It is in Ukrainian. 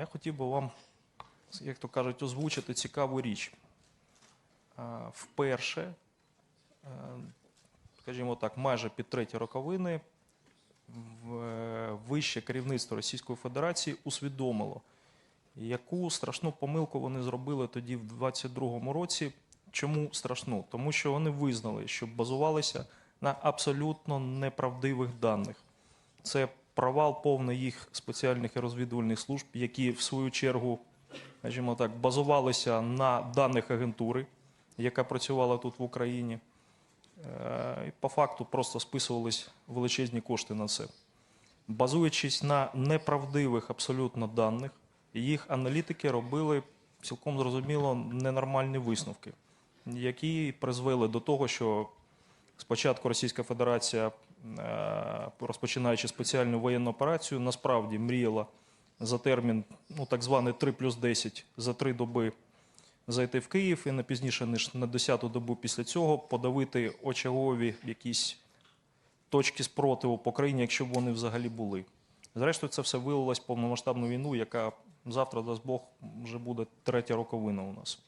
Я хотів би вам, як то кажуть, озвучити цікаву річ. Е, Вперше, е, скажімо так, майже під треті роковини е, вище керівництво Російської Федерації усвідомило, яку страшну помилку вони зробили тоді в 22-му році. Чому страшну? Тому що вони визнали, що базувалися на абсолютно неправдивих даних. Це провал повний їх спеціальних і розвідувальних служб, які в свою чергу, скажімо так, базувалися на даних агентури, яка працювала тут в Україні. Е, по факту просто списувались величезні кошти на це. Базуючись на неправдивих абсолютно даних, їх аналітики робили цілком зрозуміло ненормальні висновки, які призвели до того, що спочатку Російська Федерація, розпочинаючи спеціальну воєнну операцію, насправді мріяла за термін ну, так званий 3 плюс 10 за три доби зайти в Київ і не пізніше, ніж на 10-ту добу після цього подавити очагові якісь точки спротиву по країні, якщо б вони взагалі були. Зрештою, це все вилилось в повномасштабну війну, яка завтра, дасть Бог, вже буде третя роковина у нас.